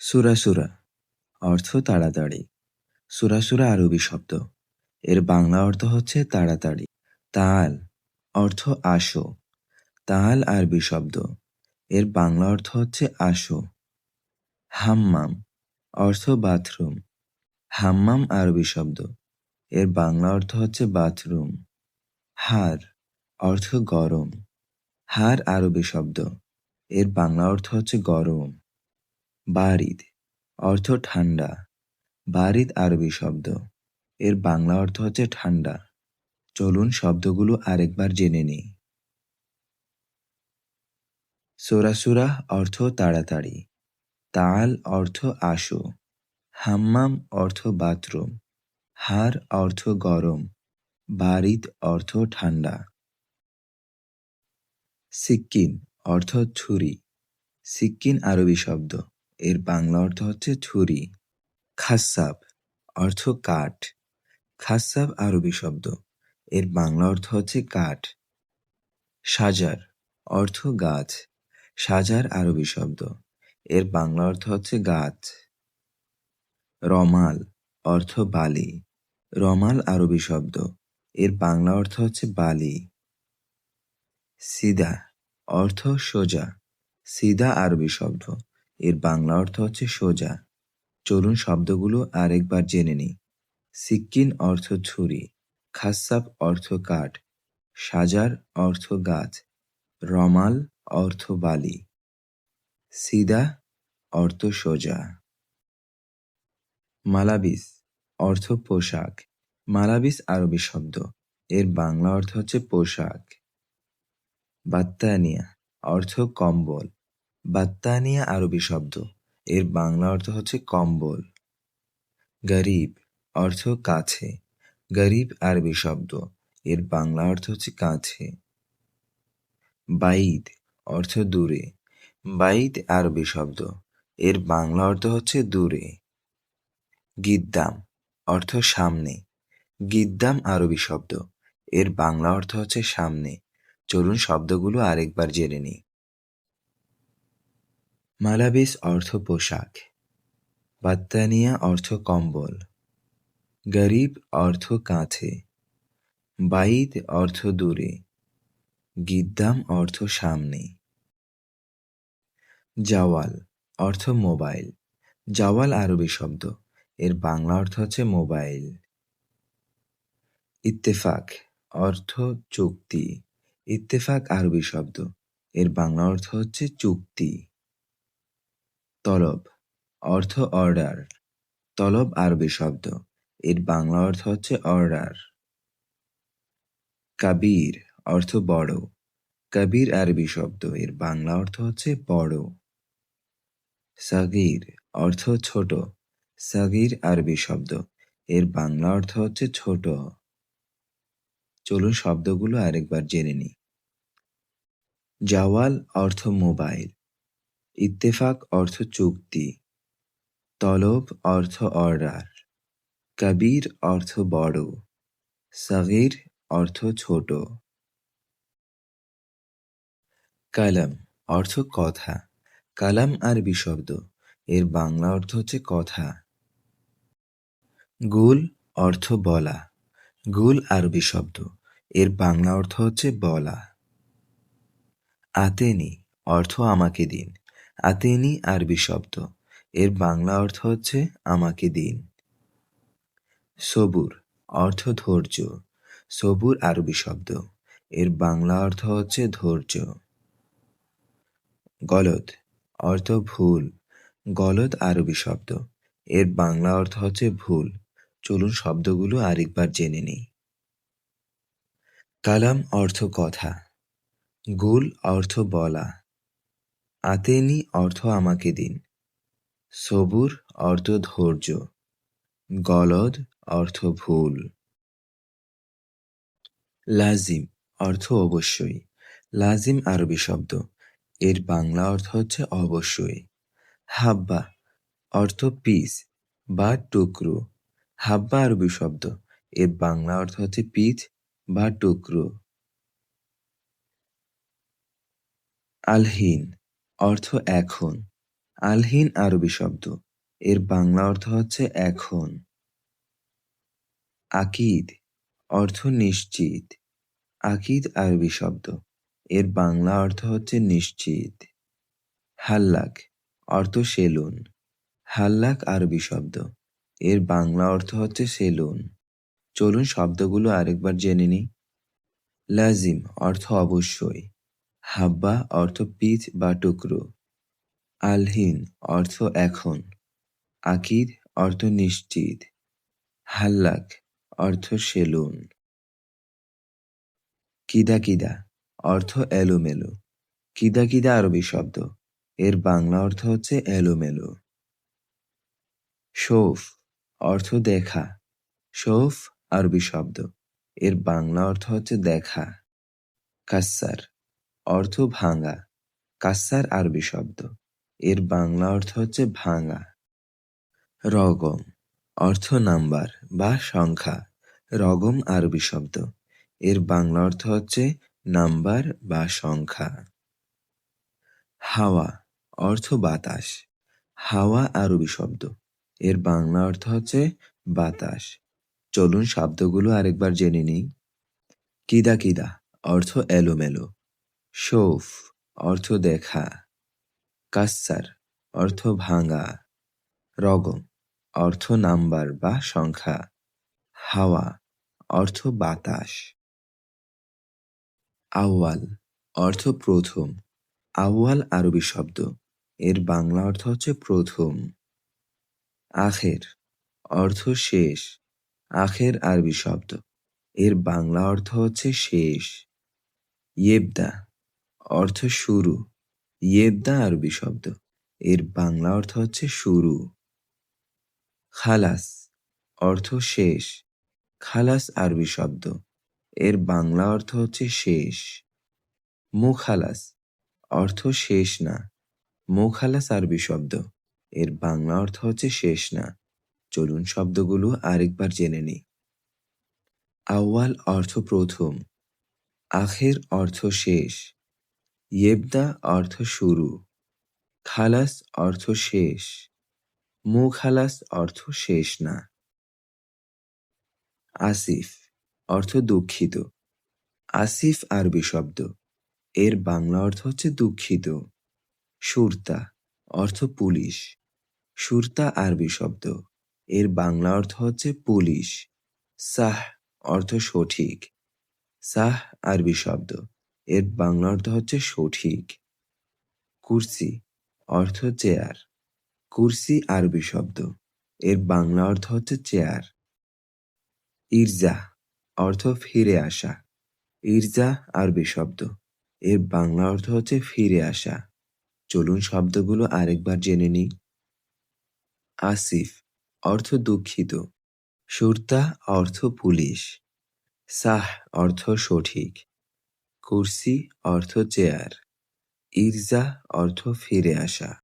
সুরাসুরা অর্থ তাড়াতাড়ি। সুরাসুরা আরবি শব্দ। এর বাংলা অর্থ হচ্ছে তাড়াতাড়ি। তাল, অর্থ আসো। তাল আরবি শব্দ। এর বাংলা অর্থ হচ্ছে আসো। হাম্মাম, অর্থ বাথরুম। হাম্মাম আরবি শব্দ। এর বাংলা অর্থ হচ্ছে বাথরুম। হার, অর্থ গরম। হার আরবি শব্দ। এর বাংলা অর্থ হচ্ছে গরম। বারিদ, অর্থ ঠান্ডা। বারিদ আরবি শব্দ। এর বাংলা অর্থ হচ্ছে ঠান্ডা। চলুন শব্দগুলো আরেকবার জেনে নিই। সোরাসুরা অর্থ তাড়াতাড়ি। তাল অর্থ আসো। হাম্মাম অর্থ বাথরুম। হার অর্থ গরম। বারিদ অর্থ ঠান্ডা। সিক্কিন অর্থ ছুরি। সিক্কিন আরবি শব্দ। এর বাংলা অর্থ হচ্ছে ছুরি, খাসাব, অর্থ কাঠ। খাসাব আরবি শব্দ, এর বাংলা অর্থ হচ্ছে কাঠ। সাজার অর্থ গাছ সাজার আরবি শব্দ, এর বাংলা অর্থ হচ্ছে গাছ। রমাল, অর্থ বালি, রমাল আরবি শব্দ, এর বাংলা অর্থ হচ্ছে বালি। সিদা, অর্থ সোজা, সিদা আরবি শব্দ এর বাংলা অর্থ হচ্ছে সোজা। চলুন শব্দগুলো আরেকবার জেনে নিই। সিক্কিন অর্থ ছুরি, খাসাব অর্থ কাঠ, সাজার অর্থ গাছ, রমাল অর্থ বালি। সিদা অর্থ সোজা। মালাবিস অর্থ পোশাক, মালাবিস আরবি শব্দ, এর বাংলা অর্থ হচ্ছে পোশাক। বাত্তানিয়া অর্থ কম্বল বাত্তানিয়া আরবি শব্দ। এর বাংলা অর্থ হচ্ছে কম্বল। গরিব অর্থ কাছে। গরিব আরবি শব্দ। এর বাংলা অর্থ হচ্ছে কাছে। বাইদ অর্থ দূরে। বাইদ আরবি শব্দ। এর বাংলা অর্থ হচ্ছে দূরে। গিদ্দাম অর্থ সামনে। গিদ্দাম আরবি শব্দ। এর বাংলা অর্থ হচ্ছে সামনে। চলুন শব্দগুলো আরেকবার জেনে নিই। মালাবিস অর্থ পোশাক বাত্তানিয়া অর্থ কম্বল, গরিব অর্থ কাছে বাইদ অর্থ দূরে, গিদ্দাম অর্থ সামনে। জাওয়াল অর্থ মোবাইল, জাওয়াল আরবি শব্দ, এর বাংলা অর্থ হচ্ছে মোবাইল। ইত্তেফাক অর্থ চুক্তি, ইত্তেফাক আরবি শব্দ, এর বাংলা অর্থ হচ্ছে চুক্তি। তলব, অর্থ অর্ডার। তলব আরবি শব্দ। এর বাংলা অর্থ হচ্ছে অর্ডার। কাবির, অর্থ বড়। কবির আরবি শব্দ। এর বাংলা অর্থ হচ্ছে বড়। সাগির, অর্থ ছোট। সাগির আরবি শব্দ। এর বাংলা অর্থ হচ্ছে ছোট। চলুন শব্দগুলো আরেকবার জেনে নিই। জাওয়াল অর্থ মোবাইল। ইত্তেফাক অর্থ চুক্তি, তলব অর্থ অর্ডার, কবির অর্থ বড়, সাগির অর্থ ছোট। কালাম অর্থ কথা, কালাম আরবি শব্দ এর বাংলা অর্থ হচ্ছে কথা। গুল অর্থ বলা, গুল আরবি শব্দ এর বাংলা অর্থ হচ্ছে বলা। আতেনি অর্থ আমাকে দিন আতেনি আরবি শব্দ। এর বাংলা অর্থ হচ্ছে, আমাকে দিন। সবুর অর্থ ধৈর্য। সবুর আরবি শব্দ। এর বাংলা অর্থ হচ্ছে, ধৈর্য। গলদ অর্থ ভুল। গলদ আরবি শব্দ। এর বাংলা অর্থ হচ্ছে, ভুল। চলুন শব্দগুলো আরেকবার জেনে নিই। কালাম অর্থ কথা। গুল অর্থ বলা। আতেনি অর্থ আমাকে দিন। সবুর অর্থ ধৈর্য, গলদ অর্থ ভুল। লাজিম অর্থ অবশ্যই, লাজিম আরবি শব্দ, এর বাংলা অর্থ হচ্ছে অবশ্যই। হাব্বা অর্থ পিস বা টুকরো, হাব্বা আরবি শব্দ, এর বাংলা অর্থ হচ্ছে পিচ বা টুকরো। আলহিন অর্থ এখন। আলহীন আরবি শব্দ। এর বাংলা অর্থ হচ্ছে এখন। আকিদ। অর্থ নিশ্চিত। আকিদ আরবি শব্দ। এর বাংলা অর্থ হচ্ছে নিশ্চিত। হাল্লাক। অর্থ সেলুন। হাল্লাক আরবি শব্দ। এর বাংলা অর্থ হচ্ছে সেলুন। চলুন শব্দগুলো আরেকবার জেনে নিই। লাজিম অর্থ অবশ্যই। হাব্বা অর্থ পিচ বা টুকরো। আলহিন অর্থ এখন। আকিদ অর্থ নিশ্চিত। হাল্লাক অর্থ সেলুন। কিদা কিদা অর্থ এলোমেলো। কিদা কিদা আরবি শব্দ। এর বাংলা অর্থ হচ্ছে এলোমেলো। শৌফ অর্থ দেখা। শৌফ আরবি শব্দ। এর বাংলা অর্থ হচ্ছে দেখা। কাসার অর্থ ভাঙা কাসার আরবি শব্দ। এর বাংলা অর্থ হচ্ছে ভাঙা। রগম, অর্থ নাম্বার বা সংখ্যা। রগম আরবি শব্দ। এর বাংলা অর্থ হচ্ছে নাম্বার বা সংখ্যা। হাওয়া, অর্থ বাতাস। হাওয়া আরবি শব্দ। এর বাংলা অর্থ হচ্ছে বাতাস। চলুন শব্দগুলো আরেকবার জেনে নিই। কিদা কিদা, অর্থ এলোমেলো। শৌফ, অর্থ দেখা। কাসার অর্থ ভাঙা। রগম, অর্থ নাম্বার বা সংখ্যা। হাওয়া, অর্থ বাতাস। আউয়াল, অর্থ প্রথম। আউয়াল আরবি শব্দ। এর বাংলা অর্থ হচ্ছে প্রথম। আখের, অর্থ শেষ। আখের আরবি শব্দ। এর বাংলা অর্থ হচ্ছে শেষ। ইয়েবদা অর্থ শুরু। ইয়েদ্দা আরবি শব্দ। এর বাংলা অর্থ হচ্ছে শুরু। খালাস অর্থ শেষ। খালাস আরবি শব্দ। এর বাংলা অর্থ হচ্ছে শেষ। মুখালাস অর্থ শেষ না। মুখালাস আরবি শব্দ। এর বাংলা অর্থ হচ্ছে শেষ না। চলুন শব্দগুলো আরেকবার জেনে নিই। আউয়াল অর্থ প্রথম। আখের অর্থ শেষ। ইয়েবদা অর্থ শুরু, খালাস অর্থ শেষ, মুখালাস অর্থ শেষ না। আসিফ অর্থ দুঃখিত, আসিফ আরবি শব্দ, এর বাংলা অর্থ হচ্ছে দুঃখিত। সুরতা অর্থ পুলিশ, সুরতা আরবি শব্দ, এর বাংলা অর্থ হচ্ছে পুলিশ, সাহ অর্থ সঠিক, সাহ আরবি শব্দ। এর বাংলা অর্থ হচ্ছে সঠিক। কুরসি, অর্থ চেয়ার। কুরসি আরবি শব্দ। এর বাংলা অর্থ হচ্ছে চেয়ার। ইরজা, অর্থ ফিরে আসা। ইরজা আরবি শব্দ। এর বাংলা অর্থ হচ্ছে ফিরে আসা। চলুন শব্দগুলো আরেকবার জেনে নিই। আসিফ, অর্থ দুঃখিত। সুরতা, অর্থ পুলিশ। সাহ, অর্থ সঠিক। কুরসি অর্থ চেয়ার ইরজা অর্থ ফিরে আসা।